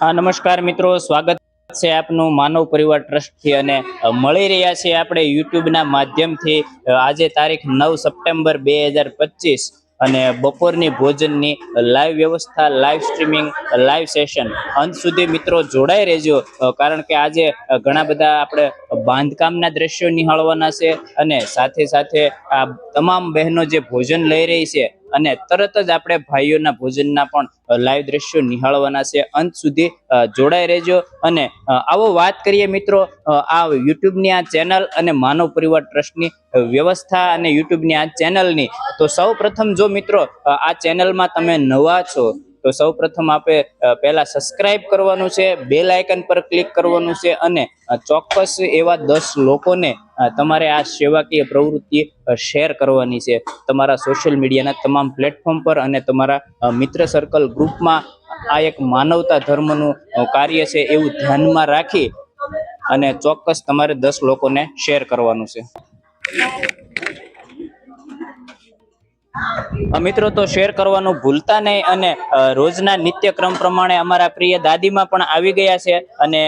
હા નમસ્કાર મિત્રો, સ્વાગત છે આપનું માનવ પરિવાર ટ્રસ્ટથી અને મળી રહ્યા છીએ આપણે યુટ્યુબના માધ્યમથી. આજે તારીખ નવ સપ્ટેમ્બર બે હજાર પચીસ. અને બપોરની ભોજનની લાઈવ વ્યવસ્થા, લાઈવ સ્ટ્રીમિંગ, લાઈવ સેશન અંત સુધી મિત્રો જોડાઈ રહેજો. કારણ કે આજે ઘણા બધા આપણે બાંધકામના દ્રશ્યો નિહાળવાના છે અને સાથે સાથે આ તમામ બહેનો જે ભોજન લઈ રહી છે અને તરત જ આપણે ભાઈઓના ભોજનના પણ લાઈવ દ્રશ્યો નિહાળવાના છે. અંત સુધી જોડાઈ રહેજો. અને આવો વાત કરીએ મિત્રો આ યુટ્યુબની આ ચેનલ અને માનવ પરિવાર ટ્રસ્ટની વ્યવસ્થા અને યુટ્યુબની આ ચેનલની. તો સૌ જો મિત્રો આ ચેનલમાં તમે નવા છો તો સૌ પ્રથમ આપણે પહેલા સબસ્ક્રાઇબ કરવાનું છે બે લાયકન પર ક્લિક કરવાનું છે અને ચોક્કસ એવા દસ લોકોને તમારે આ સેવાકીય પ્રવૃત્તિ શેર કરવાની છે. તમારા સોશિયલ મીડિયાના તમામ પ્લેટફોર્મ પર અને તમારા મિત્ર સર્કલ ગ્રુપમાં આ એક માનવતા ધર્મનું કાર્ય છે એવું ધ્યાનમાં રાખી અને ચોક્કસ તમારે દસ લોકોને શેર કરવાનું છે. મિત્રો, તો શેર કરવાનું ભૂલતા નહીં અને રોજના નિત્યક્રમ પ્રમાણે અમારા પ્રિય દાદીમાં પણ આવી ગયા છે અને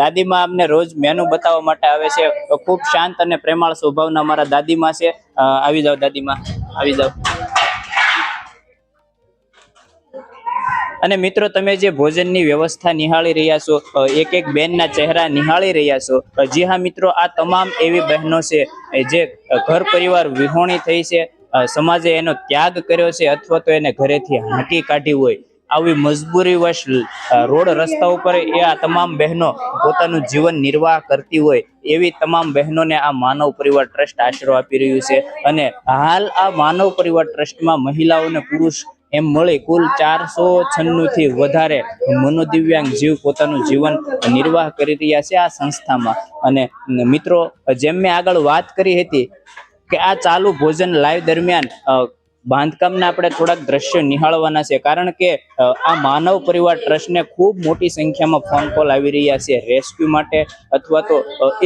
દાદીમાં અમને રોજ મેનુ બતાવવા માટે આવે છે. ખૂબ શાંત અને પ્રેમાળ સ્વભાવના અમારા દાદીમાં છે. આવી જાઓ દાદીમાં, આવી જાઓ. અને મિત્રો, તમે જે ભોજનની વ્યવસ્થા નિહાળી રહ્યા છો એક એક બેનના ચહેરા નિહાળી રહ્યા છો જી હા મિત્રો, આ તમામ એવી બહેનો છે, જે ઘર પરિવાર વિહોણી થઈ છે સમાજે એનો ત્યાગ કર્યો છે અથવા તો એને ઘરેથી હાંકી કાઢી હોય, આવી મજબૂરીવશ રોડ રસ્તા ઉપર એ આ તમામ બહેનો પોતાનું જીવન નિર્વાહ કરતી હોય, એવી તમામ બહેનોને આ માનવ પરિવાર ટ્રસ્ટ આશરો આપી રહ્યું છે. અને હાલ આ માનવ પરિવાર ટ્રસ્ટમાં મહિલાઓ અને પુરુષ એમ મળી કુલ ચારસો છન્નું થી વધારે મનોદિવ્યાંગ જીવ પોતાનું જીવન નિર્વાહ કરી રહ્યા છે આ સંસ્થામાં. અને મિત્રો, જેમ મેં આગળ વાત કરી હતી કે આ ચાલુ ભોજન લાઈવ દરમિયાન બાંધકામને આપણે થોડાક દ્રશ્યો નિહાળવાના છે. કારણ કે આ માનવ પરિવાર ટ્રસ્ટને ખૂબ મોટી સંખ્યામાં ફોન કોલ આવી રહ્યા છે રેસ્ક્યુ માટે અથવા તો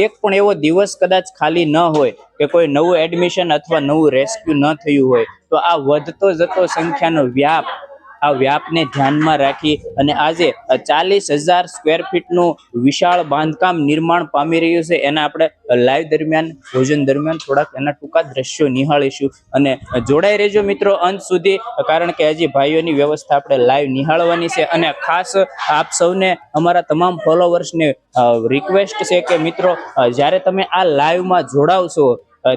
એક પણ એવો દિવસ કદાચ ખાલી ન હોય કે કોઈ નવું એડમિશન અથવા નવું રેસ્ક્યુ ન થયું હોય. તો આ વધતો જતો સંખ્યાનો વ્યાપ આ વ્યાપને ધ્યાનમાં રાખી અને આજે ચાલીસ હજાર સ્ક્વેર ફીટનું વિશાળ બાંધકામ નિર્માણ પામી રહ્યું છે. એના આપણે લાઈવ દરમિયાન, ભોજન દરમિયાન થોડાક એના ટૂંકા દ્રશ્યો નિહાળીશું. અને જોડાઈ રહેજો મિત્રો અંત સુધી, કારણ કે હજી ભાઈઓની વ્યવસ્થા આપણે લાઈવ નિહાળવાની છે. અને ખાસ આપ સૌને અમારા તમામ ફોલોવર્સને રિક્વેસ્ટ છે કે મિત્રો જ્યારે તમે આ લાઈવમાં જોડાવશો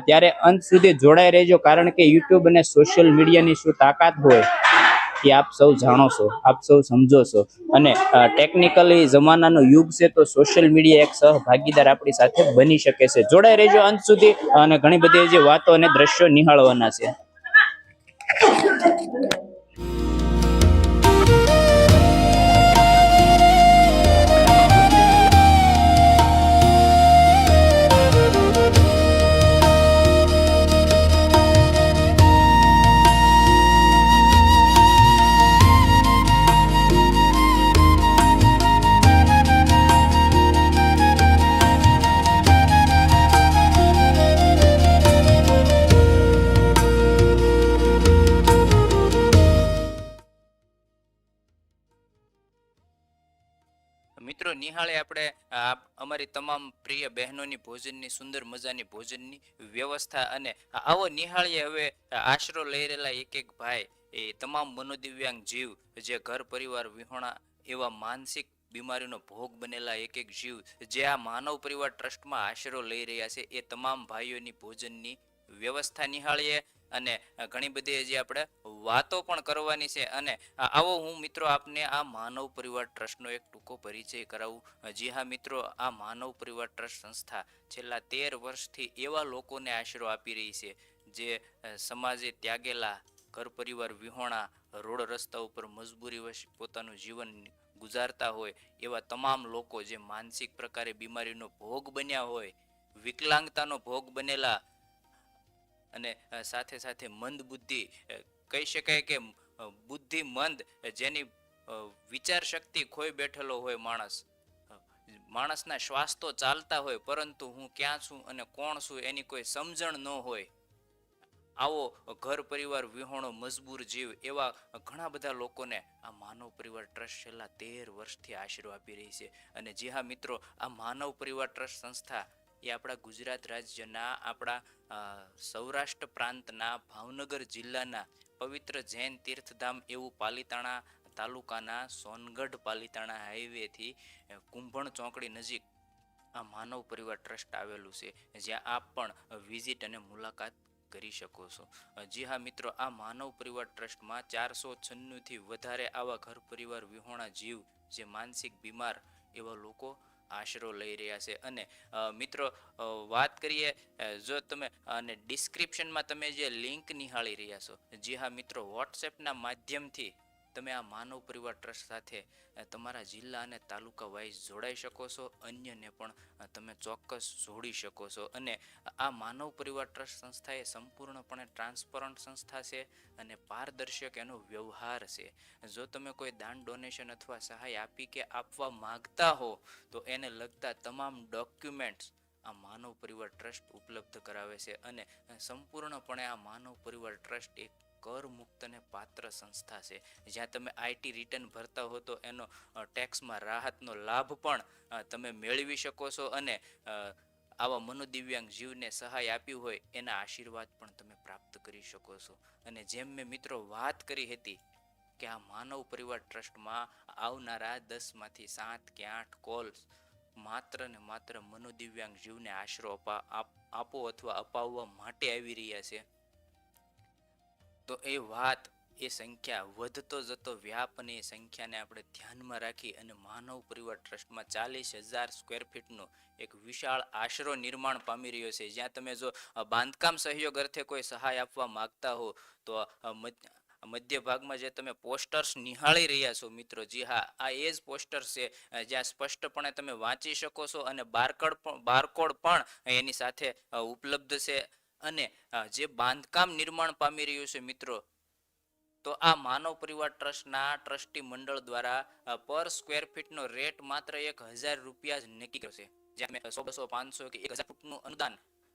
ત્યારે અંત સુધી જોડાઈ રહેજો. કારણ કે યુટ્યુબ અને સોશિયલ મીડિયાની શું તાકાત હોય એ આપ સૌ જાણો છો, આપ સૌ સમજો છો. અને ટેકનિકલી જમાનાનો યુગ છે તો સોશિયલ મીડિયા એક સહભાગીદાર આપણી સાથે બની શકે છે. જોડાઈ રહેજો અંત સુધી અને ઘણી બધી જે વાતો અને દ્રશ્યો નિહાળવાના છે. નિહાળે આપણે અમારી તમામ પ્રિય બહેનોની ભોજનની, સુંદર મજાની ભોજનની વ્યવસ્થા અને આવો નિહાળીએ હવે આશરો લઈ રહેલા એક એક ભાઈ, એ તમામ મનોદિવ્યાંગ જીવ, જે ઘર પરિવાર વિહોણા એવા માનસિક બીમારીનો ભોગ બનેલા એક એક જીવ, જે આ માનવ પરિવાર ટ્રસ્ટમાં આશરો લઈ રહ્યા છે, એ તમામ ભાઈઓની ભોજનની વ્યવસ્થા નિહાળીએ. અને ઘણી બધી હજી આપણે વાતો પણ કરવાની છે. અને આવો હું મિત્રો આપને આ માનવ પરિવાર ટ્રસ્ટનો એક ટૂંકો પરિચય કરાવું. જી હા મિત્રો, આ માનવ પરિવાર ટ્રસ્ટ સંસ્થા છેલ્લા તેર વર્ષથી એવા લોકોને આશરો આપી રહી છે, જે સમાજે ત્યાગેલા ઘર પરિવાર વિહોણા, રોડ રસ્તા ઉપર મજબૂરી વશ, પોતાનું જીવન ગુજારતા હોય, એવા તમામ લોકો જે માનસિક પ્રકારે બીમારીનો ભોગ બન્યા હોય, વિકલાંગતાનો ભોગ બનેલા અને સાથે સાથે મંદ બુદ્ધિ કહી શકાય કે બુદ્ધિ મંદ જેની વિચાર શક્તિ ખોઈ બેઠેલો હોય માણસ. માણસના શ્વાસ તો ચાલતા હોય, પરંતુ હું ક્યાં છું અને કોણ છું એની કોઈ સમજણ ન હોય. આવો ઘર પરિવાર વિહોણો મજબૂર જીવ એવા ઘણા બધા લોકોને આ માનવ પરિવાર ટ્રસ્ટ છેલ્લા તેર વર્ષથી આશરો આપી રહી છે. અને જી હા મિત્રો, આ માનવ પરિવાર ટ્રસ્ટ સંસ્થા એ આપણા ગુજરાત રાજ્યના આપણા સૌરાષ્ટ્ર પ્રાંતના, ભાવનગર જિલ્લાના પવિત્ર જૈન તીર્થધામ એવું પાલિતાણા તાલુકાના સોનગઢ પાલિતાણા હાઈવેથી કુંભણ ચોકડી નજીક આ માનવ પરિવાર ટ્રસ્ટ આવેલું છે, જ્યાં આપ પણ વિઝિટ અને મુલાકાત કરી શકો છો. જી હા મિત્રો, આ માનવ પરિવાર ટ્રસ્ટમાં ચારસો છન્નુંથી વધારે આવા ઘર પરિવાર વિહોણા જીવ જે માનસિક બીમાર એવા લોકો આશરો લઈ રહ્યા છે. અને મિત્રો વાત કરીએ જો તમે, અને ડિસ્ક્રિપ્શનમાં તમે જે લિંક નિહાળી રહ્યા છો, જી હા, મિત્રો વોટ્સએપના માધ્યમથી તમે આ માનવ પરિવાર ટ્રસ્ટ સાથે તમારા જિલ્લા અને તાલુકા વાઇઝ જોડાઈ શકો છો, અન્યને પણ તમે ચોક્કસ જોડી શકો છો. અને આ માનવ પરિવાર ટ્રસ્ટ સંસ્થા એ સંપૂર્ણપણે ટ્રાન્સપરન્ટ સંસ્થા છે અને પારદર્શક એનો વ્યવહાર છે. જો તમે કોઈ દાન, ડોનેશન અથવા સહાય આપી કે આપવા માંગતા હો, તો એને લગતા તમામ ડોક્યુમેન્ટ્સ આ માનવ પરિવાર ટ્રસ્ટ ઉપલબ્ધ કરાવે છે. અને સંપૂર્ણપણે આ માનવ પરિવાર ટ્રસ્ટ એક કર મુક્ત અને પાત્ર સંસ્થા છે. જ્યાં તમે આઈટી રિટર્ન ભરતા હો તો એનો ટેક્સમાં રાહતનો લાભ પણ તમે મેળવી શકો છો અને આવા મનોદિવ્યાંગ જીવને સહાય આપી હોય એના આશીર્વાદ પણ તમે પ્રાપ્ત કરી શકો છો. અને જેમ મેં મિત્રો વાત કરી હતી કે આ માનવ પરિવાર ટ્રસ્ટમાં આવનારા દસમાંથી સાત કે આઠ કોલ્સ માત્ર ને માત્ર મનોદિવ્યાંગ જીવને આશરો અપા આપો અથવા અપાવવા માટે આવી રહ્યા છે. તો એ વાત, એ સંખ્યા વધતો જતો વ્યાપ અને એ સંખ્યાને આપણે ધ્યાનમાં રાખી અને માનવ પરિવાર ટ્રસ્ટમાં ચાલીસ હજાર સ્ક્વેર ફીટનો એક વિશાળ આશરો નિર્માણ પામી રહ્યો છે. જ્યાં તમે જો બાંધકામ સહયોગ અર્થે કોઈ સહાય આપવા માંગતા હો, તો મધ્ય ભાગમાં જે તમે પોસ્ટર્સ નિહાળી રહ્યા છો મિત્રો, જી હા, આ એ જ પોસ્ટર છે જ્યાં સ્પષ્ટપણે તમે વાંચી શકો છો અને બારકોડ બારકોડ પણ એની સાથે ઉપલબ્ધ છે. અને જે બાંધકામ નિર્માણ પામી રહ્યું છે મિત્રો, તો આ માનવ પરિવાર ટ્રસ્ટના ટ્રસ્ટી મંડળ દ્વારા પર સ્ક્વેર ફીટનો રેટ માત્ર એક હજાર રૂપિયા જ નક્કી કરશે જ્યાં સો, બસો, પાંચસો કે એક હજાર ફૂટનું અનુદાન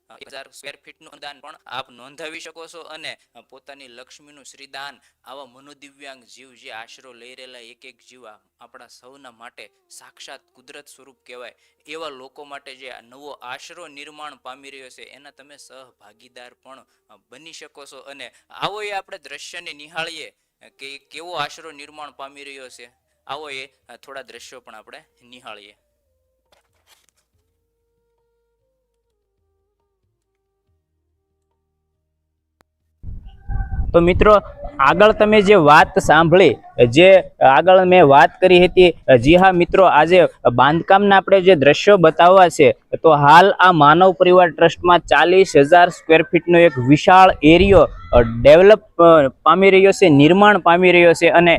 હજાર સ્ક્વેર ફીટનું અનુદાન પણ આપ નોંધાવી શકો છો અને પોતાની લક્ષ્મીનું શ્રીદાન આવા મનોદિવ્યાંગ જીવ જે આશરો લઈ રહેલા એક એક જીવ આપણા સૌના માટે સાક્ષાત કુદરત સ્વરૂપ કહેવાય. એવા લોકો માટે જે નવો આશરો નિર્માણ પામી રહ્યો છે, એના તમે સહભાગીદાર પણ બની શકો છો અને આવો એ આપણે દ્રશ્યને નિહાળીએ કે કેવો આશરો નિર્માણ પામી રહ્યો છે. આવો એ થોડા દ્રશ્યો પણ આપણે નિહાળીએ. તો મિત્રો, આગળ તમે જે વાત સાંભળી, જે આગળ મેં વાત કરી હતી, જી હા મિત્રો, આજે બાંધકામના આપણે જે દ્રશ્યો બતાવવા છે, તો હાલ આ માનવ પરિવાર ટ્રસ્ટમાં ચાલીસ હજાર સ્ક્વેર ફીટનો એક વિશાળ એરિયો ડેવલપ પામી રહ્યો છે, નિર્માણ પામી રહ્યો છે અને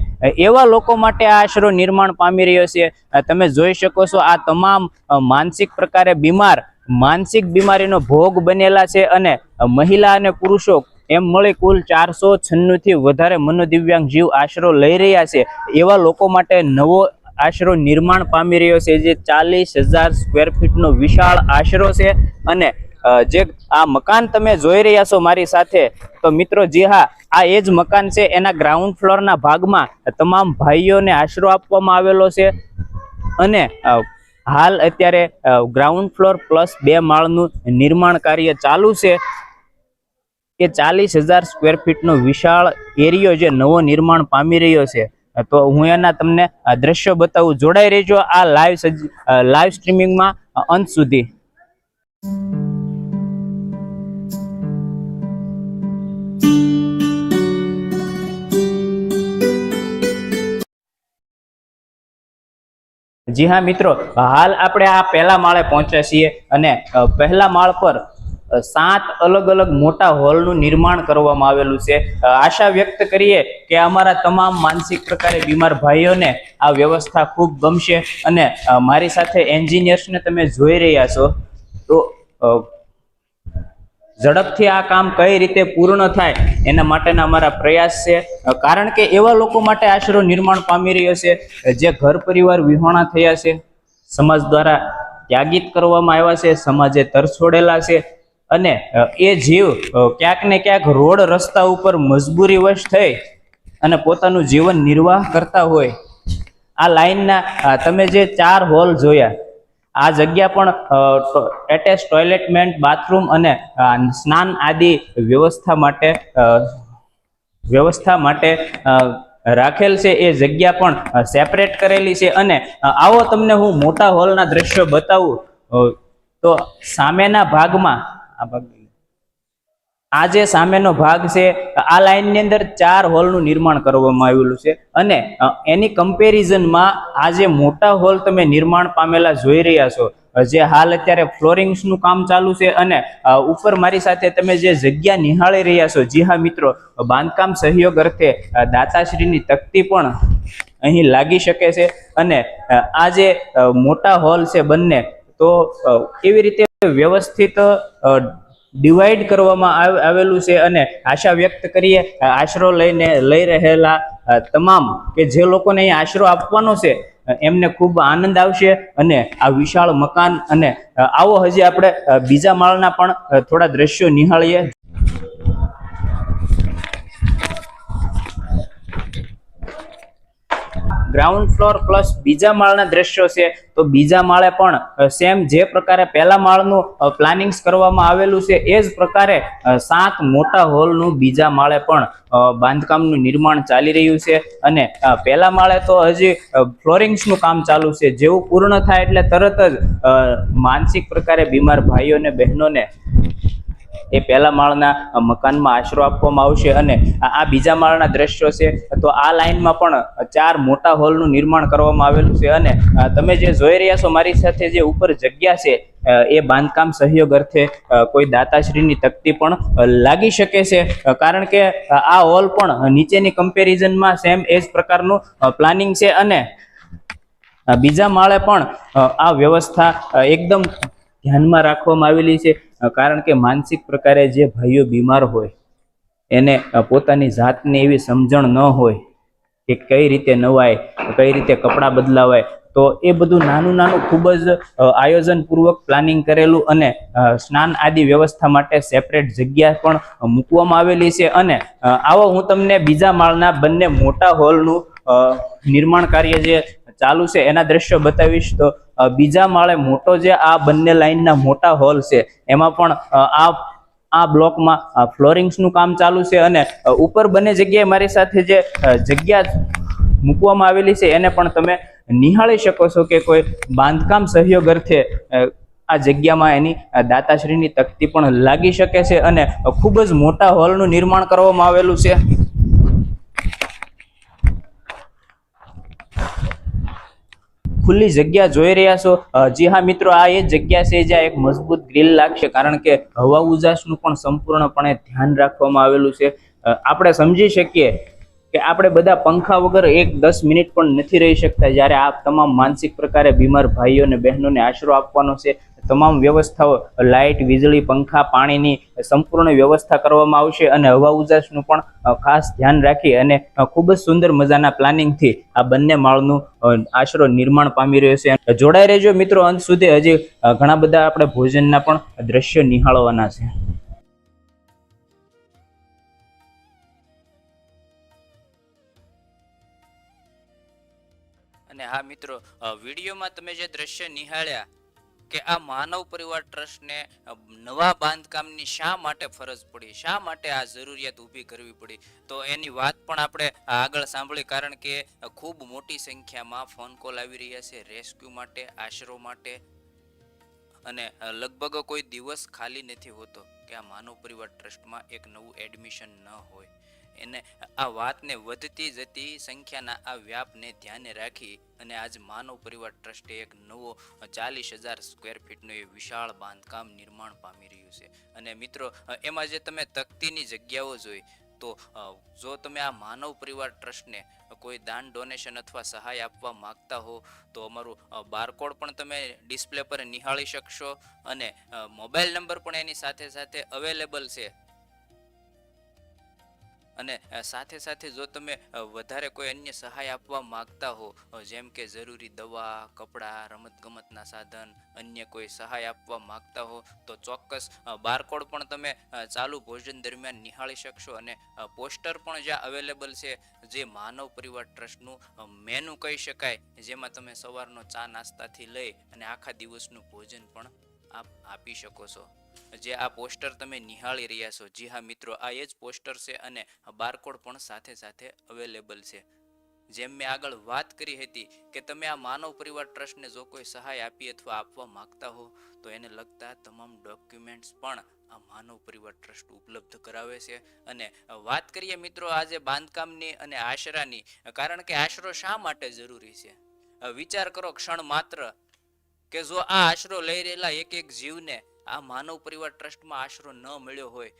એવા લોકો માટે આ આશરો નિર્માણ પામી રહ્યો છે. તમે જોઈ શકો છો, આ તમામ માનસિક પ્રકારે બીમાર, માનસિક બીમારીનો ભોગ બનેલા છે અને મહિલા અને પુરુષો એમ મળી કુલ ચારસો છન્નું થી વધારે મનોદિવ્યાંગ જીવ આશરો લઈ રહ્યા છે. એવા લોકો માટે નવો આશરો નિર્માણ પામી રહ્યો છે જે ચાલીસ હજાર સ્ક્વેર ફીટનો વિશાળ આશરો છે. અને જે આ મકાન તમે જોઈ રહ્યા છો મારી સાથે, તો મિત્રો જી હા, આ એ જ મકાન છે. એના ગ્રાઉન્ડ ફ્લોરના ભાગમાં તમામ ભાઈઓને આશરો આપવામાં આવેલો છે. અને હાલ અત્યારે ગ્રાઉન્ડ ફ્લોર પ્લસ બે માળનું નિર્માણ કાર્ય ચાલુ છે. કે ચાલીસ હજાર સ્ક્વેર ફીટનો વિશાળ એરિયો જે નવો નિર્માણ પામી રહ્યો છે. તો હું એના તમને દ્રશ્યો બતાવું. જોડાઈ રહેજો આ લાઈવ લાઈવ સ્ટ્રીમિંગમાં અંત સુધી. જી હા મિત્રો, હાલ આપણે આ પહેલા માળે પહોંચ્યા છીએ અને પહેલા માળ પર સાત અલગ અલગ મોટા હોલનું નિર્માણ કરવામાં આવેલું છે. આશા વ્યક્ત કરીએ કે અમારા તમામ માનસિક પ્રકારે બીમાર ભાઈઓને આ વ્યવસ્થા ખૂબ ગમશે અને મારી સાથે એન્જિનિયર્સને તમે જોઈ રહ્યા છો. તો ઝડપથી આ કામ કઈ રીતે પૂર્ણ થાય એના માટેના અમારા પ્રયાસ છે. કારણ કે એવા લોકો માટે આશરો નિર્માણ પામી રહ્યો છે જે ઘર પરિવાર વિહોણા થયા છે. સમાજ દ્વારા ત્યાગિત કરવામાં આવ્યા છે, સમાજે તરછોડેલા છે. અને એ જીવ ક્યાંક ને ક્યાંક રોડ રસ્તા ઉપર મજબૂરીવશ થઈ અને પોતાનું જીવન નિર્વાહ કરતા હોય. આ લાઈનના તમે જે ચાર હોલ જોયા, આ જગ્યા પણ એટેચ ટોયલેટમેન્ટ બાથરૂમ અને સ્નાન આદિ વ્યવસ્થા માટે વ્યવસ્થા માટે રાખેલ છે. એ જગ્યા પણ સેપરેટ કરેલી છે. અને આવો તમને હું મોટા હોલના દ્રશ્યો બતાવું. તો સામેના ભાગમાં આ ભાગ આ જે સામેનો ભાગ છે, આ લાઈનની અંદર ચાર હોલનું નિર્માણ કરવામાં આવેલું છે અને એની કમ્પેરિઝનમાં આ જે મોટા હોલ તમે નિર્માણ પામેલા જોઈ રહ્યા છો જે હાલ અત્યારે ફ્લોરિંગ્સનું કામ ચાલુ છે અને ઉપર મારી સાથે તમે જે જગ્યા નિહાળી રહ્યા છો, જી હા મિત્રો બાંધકામ સહયોગ અર્થે દાતાશ્રીની તકતી પણ અહીં લાગી શકે છે અને આ જે મોટા હોલ છે બંને તો એવી રીતે વ્યવસ્થિત ડિવાઈડ કરવામાં આવ- આવેલું છે અને આશા વ્યક્ત કરીએ આશરો લઈને લઈ રહેલા તમામ કે જે લોકોને અહીં આશરો આપવાનો છે એમને ખૂબ આનંદ આવશે અને આ વિશાળ મકાન અને આવો હજી આપણે બીજા માળના પણ થોડા દ્રશ્યો નિહાળીએ. ગ્રાઉન્ડ ફ્લોર પ્લસ બીજા માળના દ્રશ્યો છે. તો બીજા માળે પણ સેમ જે પ્રકારે પહેલા માળનું પ્લાનિંગ્સ કરવામાં આવેલું છે, એ જ પ્રકારે સાત મોટા હોલનું બીજા માળે પણ બાંધકામનું નિર્માણ ચાલી રહ્યું છે. અને પહેલા માળે તો હજી ફ્લોરિંગ્સનું કામ ચાલુ છે. જેવું પૂર્ણ થાય એટલે તરત જ માનસિક પ્રકારે બીમાર ભાઈઓને બહેનોને એ પહેલા માળના મકાનમાં આશરો આપવામાં આવશે અને આ બીજા માળના દ્રશ્યો છે. તો આ લાઇનમાં પણ ચાર મોટા હોલનું નિર્માણ કરવામાં આવેલું છે અને તમે જે જોઈ રહ્યા છો મારી સાથે જે ઉપર જગ્યા છે એ બાંધકામ સહયોગ અર્થે કોઈ દાતાશ્રીની તકતી પણ લાગી શકે છે. કારણ કે આ હોલ પણ નીચેની કમ્પેરિઝનમાં સેમ એ જ પ્રકારનું પ્લાનિંગ છે અને બીજા માળે પણ આ વ્યવસ્થા એકદમ ધ્યાનમાં રાખવામાં આવેલી છે. કારણ કે માનસિક પ્રકારે જે ભાઈઓ બીમાર હોય, એને પોતાની જાતની એવી સમજણ ન હોય કે કઈ રીતે નવાય, કઈ રીતે કપડાં બદલાવાય, તો એ બધું નાનું નાનું ખૂબ જ આયોજનપૂર્વક પ્લાનિંગ કરેલું અને સ્નાન આદિ વ્યવસ્થા માટે સેપરેટ જગ્યા પણ મૂકવામાં આવેલી છે અને આવો હું તમને બીજા માળના બંને મોટા હોલનું નિર્માણ કાર્ય જે ચાલુ છે એના દ્રશ્યો બતાવીશ તો બીજા માળે મોટો જે આ બંને લાઈનના મોટા હોલ છે, એમાં પણ આ આ બ્લોકમાં ફ્લોરિંગ્સનું કામ ચાલુ છે અને ઉપર બંને જગ્યાએ મારી સાથે જે જગ્યા મૂકવામાં આવેલી છે, એને પણ તમે નિહાળી શકો છો કે કોઈ બાંધકામ સહયોગ અર્થે આ જગ્યામાં એની દાતાશ્રીની તકતી પણ લાગી શકે છે અને ખૂબ જ મોટા હોલનું નિર્માણ કરવામાં આવેલું છે. ખુલ્લી જગ્યા જોઈ રહ્યા છો. જી હા મિત્રો, આ એ જગ્યા છે જ્યાં એક મજબૂત ગ્રીલ લાગશે, કારણ કે હવા ઉજાસનું પણ સંપૂર્ણપણે ધ્યાન રાખવામાં આવેલું છે. આપણે સમજી શકીએ કે આપણે બધા પંખા વગર એક દસ મિનિટ પણ નથી રહી શકતા જ્યારે આ તમામ માનસિક પ્રકારે બીમાર ભાઈઓ અને બહેનોને આશરો આપવાનો છે. તમામ વ્યવસ્થાઓ લાઇટ વીજળી, પંખા, પાણીની સંપૂર્ણ વ્યવસ્થા કરવામાં આવશે અને હવા ઉજાસનું પણ ખાસ ધ્યાન રાખી અને ખૂબ જ સુંદર મજાના પ્લાનિંગથી આ બંને માળનું આશરો નિર્માણ પામી રહ્યો છે. જોડાઈ રહેજો મિત્રો, અંત સુધી હજી ઘણા બધા આપણે ભોજનના પણ દ્રશ્યો નિહાળવાના છે. અને હા મિત્રો વિડીયોમાં તમે જે દ્રશ્ય નિહાળ્યા કે આ માનવ પરિવાર ટ્રસ્ટને નવા બાંધકામની શા માટે ફરજ પડી? શા માટે આ જરૂરિયાત ઊભી કરવી પડી? તો એની વાત પણ આપણે આગળ સાંભળી, કારણ કે ખૂબ મોટી સંખ્યામાં ફોન કોલ આવી રહ્યા છે, રેસ્ક્યુ માટે, આશરો માટે, અને લગભગ કોઈ દિવસ ખાલી નથી હોતો કે આ માનવ પરિવાર ટ્રસ્ટમાં એક નવું એડમિશન ન હોય. એને આ વાતને વધતી જતી સંખ્યાના આ વ્યાપને ધ્યાને રાખી અને આજ માનવ પરિવાર ટ્રસ્ટે એક નવો ચાલીસ હજાર સ્ક્વેર ફીટનું એ વિશાળ બાંધકામ નિર્માણ પામી રહ્યું છે. અને મિત્રો એમાં જે તમે તકતીની જગ્યાઓ જોઈ, તો જો તમે આ માનવ પરિવાર ટ્રસ્ટને કોઈ દાન ડોનેશન અથવા સહાય આપવા માંગતા હો, તો અમારું બારકોડ પણ તમે ડિસ્પ્લે પર નિહાળી શકશો અને મોબાઈલ નંબર પણ એની સાથે સાથે અવેલેબલ છે. અને સાથે સાથે જો તમે વધારે કોઈ અન્ય સહાય આપવા માંગતા હો જેમ કે જરૂરી દવા, કપડાં, રમતગમતના સાધન, અન્ય કોઈ સહાય આપવા માંગતા હો, તો ચોક્કસ બારકોડ પણ તમે ચાલુ ભોજન દરમિયાન નિહાળી શકશો અને પોસ્ટર પણ જ્યાં અવેલેબલ છે, જે માનવ પરિવાર ટ્રસ્ટનું મેનુ કહી શકાય, જેમાં તમે સવારનો ચા નાસ્તાથી લઈ અને આખા દિવસનું ભોજન પણ આપ, આપી શકો છો. જે આ પોસ્ટર તમે નિહાળી રહ્યા છો, જી હા મિત્રો, આ એ જ પોસ્ટર છે અને બારકોડ પણ સાથે સાથે અવેલેબલ છે. જેમ મેં આગળ વાત કરી હતી કે તમે આ માનવ પરિવાર ટ્રસ્ટને જો કોઈ સહાય આપી અથવા આપવા માંગતા હો, તો એને લગતા તમામ ડોક્યુમેન્ટ્સ પણ આ માનવ પરિવાર ટ્રસ્ટ ઉપલબ્ધ કરાવે છે. અને વાત કરીએ મિત્રો આજે બાંધકામની અને આશરાની, કારણ કે આશરો શા માટે જરૂરી છે? વિચાર કરો ક્ષણ માત્ર કે જો આ આશરો લઈ રહેલા એક એક જીવને આ માનવ પરિવાર ટ્રસ્ટમાં આશરો ન મળ્યો હોય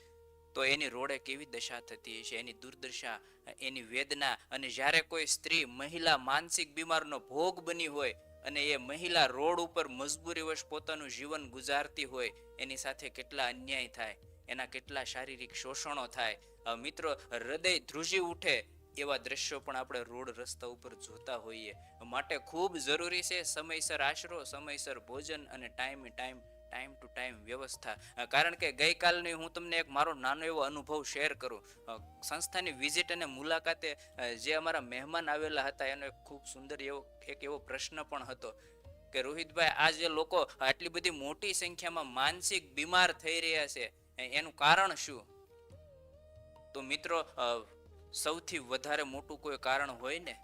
તો એની રોડે કેવી દશા થતી હશે? એની દુર્દશા, એની વેદના અને જ્યારે કોઈ સ્ત્રી મહિલા માનસિક બીમારનો ભોગ બની હોય અને એ મહિલા રોડ ઉપર મજબૂરીવશ પોતાનું જીવન ગુજારતી હોય, એની સાથે કેટલા અન્યાય થાય, એના કેટલા શારીરિક શોષણો થાય મિત્રો, હૃદય ધ્રુજી ઉઠે એવા દ્રશ્યો પણ આપણે રોડ રસ્તા ઉપર જોતા હોઈએ. માટે ખૂબ જરૂરી છે સમયસર આશરો, સમયસર ભોજન અને time time time to time વ્યવસ્થા. કારણ કે ગઈકાલની હું તમને એક મારો નાનો એવો અનુભવ શેર કરું. સંસ્થાની વિઝિટ અને મુલાકાતે જે અમારા મહેમાન આવેલા હતા, એનો ખૂબ સુંદર એવો, એક એવો પ્રશ્ન પણ હતો કે રોહિતભાઈ, આ જે લોકો આટલી બધી મોટી સંખ્યામાં માનસિક બીમાર થઈ રહ્યા છે એનું કારણ શું? તો મિત્રો સૌથી વધારે મોટું કોઈ કારણ હોય ને,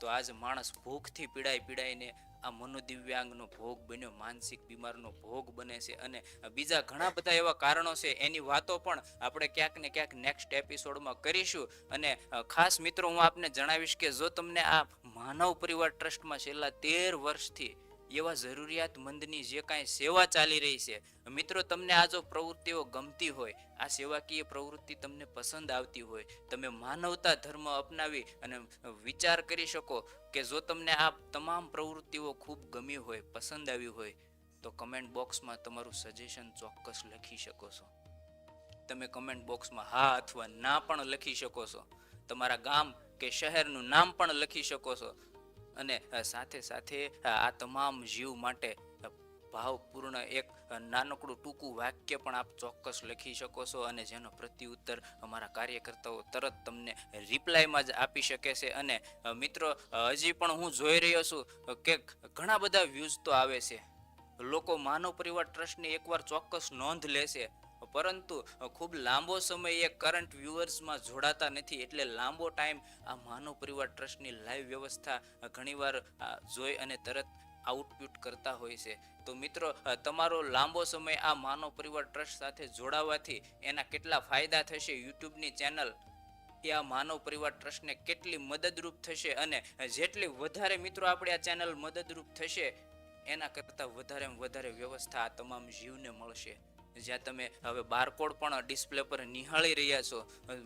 તો આજ માણસ ભૂખથી પીડાઈ પીડાઈને આ મનોદિવ્યાંગનો ભોગ બન્યો, માનસિક બીમારનો ભોગ બને છે અને બીજા ઘણા બધા એવા કારણો છે. એની વાતો પણ આપણે ક્યાંક ને ક્યાંક નેક્સ્ટ એપિસોડમાં કરીશું. અને ખાસ મિત્રો, હું આપને જણાવીશ કે જો તમને આ માનવ પરિવાર ટ્રસ્ટમાં છેલ્લા તેર વર્ષથી એવા જરૂરિયાતમંદની જે કાંઈ સેવા ચાલી રહી છે. મિત્રો, તમને આ જો પ્રવૃત્તિઓ ગમતી હોય, આ સેવાકીય પ્રવૃત્તિ તમને પસંદ આવતી હોય, તમે માનવતા ધર્મ અપનાવી અને વિચાર કરી શકો કે જો તમને આ તમામ પ્રવૃત્તિઓ ખૂબ ગમી હોય, પસંદ આવી હોય, તો કમેન્ટ બોક્સમાં તમારું સજેશન ચોક્કસ લખી શકો છો. તમે કમેન્ટ બોક્સમાં હા અથવા ના પણ લખી શકો છો. તમારા ગામ કે શહેરનું નામ પણ લખી શકો છો. અને સાથે સાથે આ તમામ જીવ માટે ભાવપૂર્ણ એક નાનકડું ટૂંકું વાક્ય પણ આપ ચોક્કસ લખી શકો છો અને જેનો પ્રત્યુત્તર અમારા કાર્યકર્તાઓ તરત તમને રિપ્લાયમાં જ આપી શકે છે. અને મિત્રો હજી પણ હું જોઈ રહ્યો છું કે ઘણા બધા વ્યૂઝ તો આવે છે. લોકો માનવ પરિવાર ટ્રસ્ટની એકવાર ચોક્કસ નોંધ લેશે પરંતુ ખૂબ લાંબો સમય એ કરંટ વ્યુઅર્સમાં જોડાતા નથી. એટલે લાંબો ટાઈમ આ માનવ પરિવાર ટ્રસ્ટની લાઈવ વ્યવસ્થા ઘણીવાર જોઈ અને તરત આઉટપુટ કરતા હોય છે. તો મિત્રો તમારો લાંબો સમય આ માનવ પરિવાર ટ્રસ્ટ સાથે જોડાવાથી એના કેટલા ફાયદા થશે યુટ્યુબની ચેનલ એ આ માનવ પરિવાર ટ્રસ્ટને કેટલી મદદરૂપ થશે અને જેટલી વધારે મિત્રો આપણે આ ચેનલ મદદરૂપ થશે, એના કરતાં વધારે વધારે વ્યવસ્થા આ તમામ જીવને મળશે. જ્યાં તમે હવે બારકોડ પણ ડિસ્પ્લે પર નિહાળી રહ્યા છો.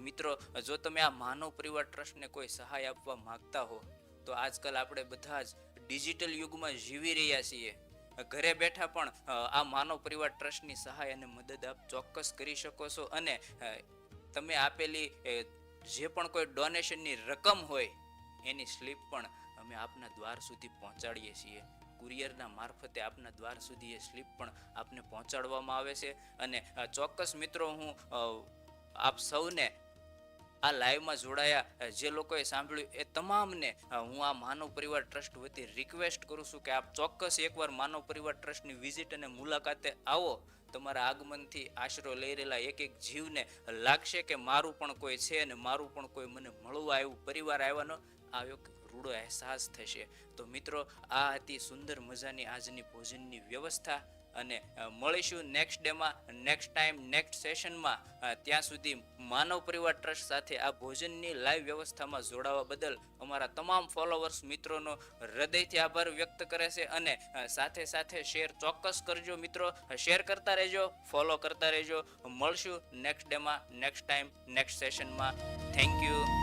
મિત્રો, જો તમે આ માનવ પરિવાર ટ્રસ્ટને કોઈ સહાય આપવા માંગતા હો, તો આજકાલ આપણે બધા જ ડિજિટલ યુગમાં જીવી રહ્યા છીએ. ઘરે બેઠા પણ આ માનવ પરિવાર ટ્રસ્ટની સહાય અને મદદ આપ ચોક્કસ કરી શકો છો અને તમે આપેલી જે પણ કોઈ ડોનેશનની રકમ હોય, એની સ્લીપ પણ અમે આપના દ્વાર સુધી પહોંચાડીએ છીએ. કુરિયરના મારફતે આપના દ્વાર સુધી એ સ્લીપ પણ આપને પહોંચાડવામાં આવે છે. અને ચોક્કસ મિત્રો, હું આપ સૌને આ લાઈવમાં જોડાયા જે લોકોએ સાંભળ્યું એ તમામને હું આ માનવ પરિવાર ટ્રસ્ટ વતી રિક્વેસ્ટ કરું છું કે આપ ચોક્કસ એકવાર માનવ પરિવાર ટ્રસ્ટની વિઝિટ અને મુલાકાતે આવો. તમારા આગમનથી આશરો લઈ રહેલા એક એક જીવને લાગશે કે મારું પણ કોઈ છે અને મારું પણ કોઈ મને મળવા આવ્યું, પરિવાર આવ્યાનો આ એક રૂડો અહેસાસ થશે. તો મિત્રો, આ હતી સુંદર મજાની આજની ભોજનની વ્યવસ્થા અને મળીશું નેક્સ્ટ ડેમાં નેક્સ્ટ ટાઈમ નેક્સ્ટ સેશનમાં ત્યાં સુધી માનવ પરિવાર ટ્રસ્ટ સાથે આ ભોજનની લાઈવ વ્યવસ્થામાં જોડાવા બદલ અમારા તમામ ફોલોવર્સ મિત્રોનો હૃદયથી આભાર વ્યક્ત કરે છે અને સાથે સાથે શેર ચોક્કસ કરજો મિત્રો. શેર કરતા રહેજો ફોલો કરતા રહેજો. મળશું નેક્સ્ટ ડેમાં નેક્સ્ટ ટાઈમ નેક્સ્ટ સેશનમાં થેન્ક યુ